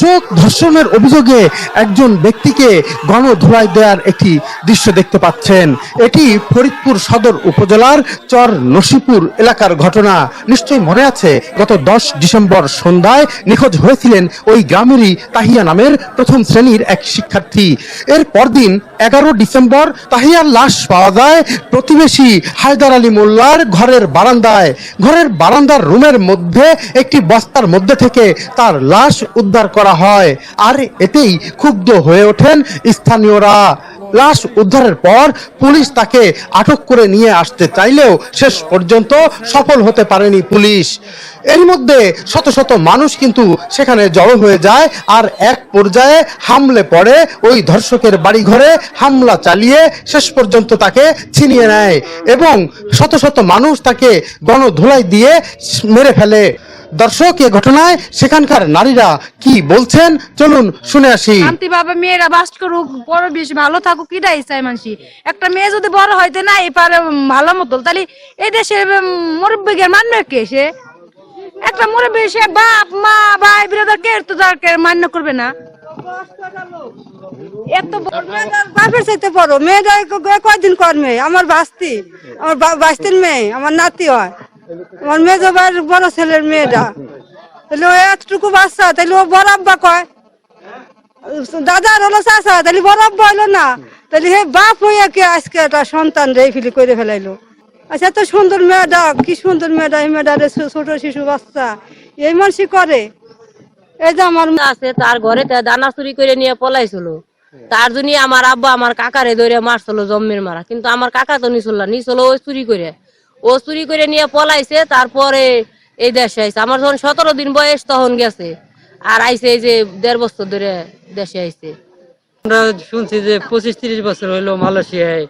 দর্শক ধর্ষণের অভিযোগে একজন ব্যক্তিকে গণধুলাই দেওয়ার একটি দৃশ্য দেখতে পাচ্ছেন। এটি ফরিদপুর সদর উপজেলার চর নসিপুর এলাকার ঘটনা। নিশ্চয়ই মনে আছে, গত দশ ডিসেম্বর সন্ধ্যায় নিখোঁজ হয়েছিলেন ওই গ্রামেরই তাহিয়া নামের প্রথম শ্রেণির এক শিক্ষার্থী। এর পরদিন এগারো ডিসেম্বর তাহিয়ার লাশ পাওয়া যায় প্রতিবেশী হায়দার আলী মোল্লার ঘরের বারান্দায়। ঘরের বারান্দার রুমের মধ্যে, একটি বস্তার মধ্যে থেকে তার লাশ উদ্ধার করা হয়। আর এতেই ক্ষুব্ধ হয়ে ওঠেন স্থানীয়রা। লাশ উদ্ধারের পর পুলিশ তাকে আটক করে নিয়ে আসতে চাইলেও শেষ পর্যন্ত সফল হতে পারেনি পুলিশ। এর মধ্যে শত শত মানুষ কিন্তু সেখানে জড়ো হয়ে যায় আর এক পর্যায়ে হামলে পড়ে ওই ধর্ষকের বাড়িঘরে, হামলা চালিয়ে শেষ পর্যন্ত তাকে ছিনিয়ে নেয় এবং শত শত মানুষ তাকে গণধোলাই দিয়ে মেরে ফেলে। দর্শক এ ঘটনায় সেখানকার নারীরা কি বলছেন? চলুন শুনে আসি। শান্তি ভাবে মেয়েরা বাস করুক বড় বেশ ভালো থাকুক কিটাই চাই মানসি। একটা মেয়ে যদি বড় হইতে না এই পারে ভালো মতো। তাহলে এই দেশে মুরব্বীকে মানবে কে সে? একটা মুরব্বী সে বাপ মা ভাই বিরোধর কে তো তার কে মান্য করবে না? এত বড় বাপের চাইতে বড়। মেয়েটা ক- কয়দিন কর্মে আমার বাস্তি। আমার বাস্তির মেয়ে আমার নাতি হয়। আমার মেয়ে যাবার বড় ছেলের মেয়েটা। তাহলে ও এতটুকু বাচ্চা, তাহলে ও বড় আব্বা কয়? দাদার হলো চাষা তাহলে বড় আব্বা হলো না। তাহলে হে বাপ হইয়া কে আজকে একটা সন্তান রে ফিলি করে ফেলাইলো? আচ্ছা এত সুন্দর মেয়েটা, কি সুন্দর মেয়েটা, এই মেয়েটা ছোট শিশু বাচ্চা। এই মানুষই করে? এই যে আমার আছে, তার ঘরে দানা চুরি করে নিয়ে পলাইছিল। তার জন্য আমার আব্বা আমার কাকারে ধরে মারছিল জম্মের মারা। কিন্তু আমার কাকা তো নিছিল না, নিছিল ওই চুরি করে। ও চুরি করে নিয়ে পলাইছে, তারপরে এই দেশে আইছে। আমার যখন সতেরো দিন বয়স তখন গেছে, আর আইছে এই যে দেড় বছর ধরে দেশে আইছে। আমরা শুনছি যে পঁচিশ তিরিশ বছর হইল মালয়েশিয়ায়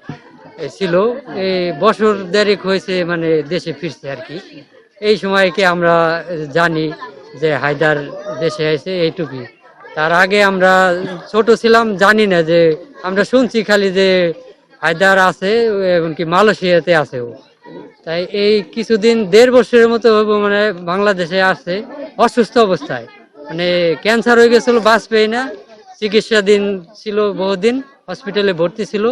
ছিল। এই বছর দেড়েক হয়েছে মানে দেশে ফিরছে আর কি। এই সময়কে আমরা জানি যে হায়দার দেশে আইছে এইটুকুই। তার আগে আমরা ছোট ছিলাম, জানি না যে, আমরা শুনছি খালি যে হায়দার আছে, এমনকি মালয়েশিয়াতে আছে ও। তাই এই কিছুদিন দেড় বছরের মতো মানে বাংলাদেশে আসছে অসুস্থ অবস্থায়। মানে ক্যান্সার হয়ে গেছিল বাস পেয়ে না। চিকিৎসাধীন ছিল বহুদিন হসপিটালে ভর্তি ছিল।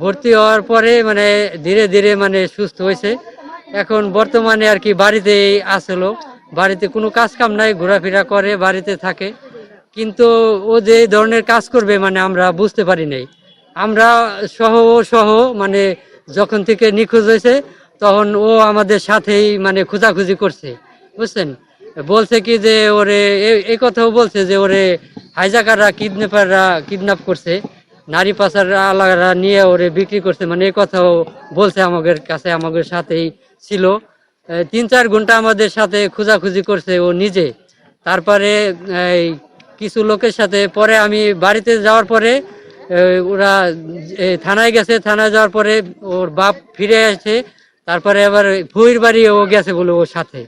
ভর্তি হওয়ার পরে মানে ধীরে ধীরে মানে সুস্থ হয়েছে। এখন বর্তমানে আর কি বাড়িতেই আসলো বাড়িতে কোনো কাজ কাম নাই, ঘোরাফেরা করে, বাড়িতে থাকে। কিন্তু ও যে ধরনের কাজ করবে মানে আমরা বুঝতে পারি নাই। আমরা সহ সহ মানে যখন থেকে নিখোঁজ হয়েছে তখন ও আমাদের সাথেই মানে খোঁজাখুঁজি করছে, বুঝছেন? বলছে কি যে ওরে এই কথাও বলছে যে ওরে হাইজাকাররা, কিডন্যাপাররা কিডন্যাপ করছে, নারী পাচার আলারা নিয়ে ওরে বিক্রি করছে মানে এই কথাও বলছে আমাদের কাছে, আমাদের সাথেই ছিল। তিন চার ঘণ্টা আমাদের সাথে খোঁজাখুঁজি করছে ও নিজে। তারপরে, এই, কিছু লোকের সাথে, পরে আমি বাড়িতে যাওয়ার পরে ওরা থানায় গেছে, থানায় যাওয়ার পরে ওর বাপ ফিরে আসে তারপরে আবার ফুইর বাড়ি ও গেছে বলে ওর সাথে।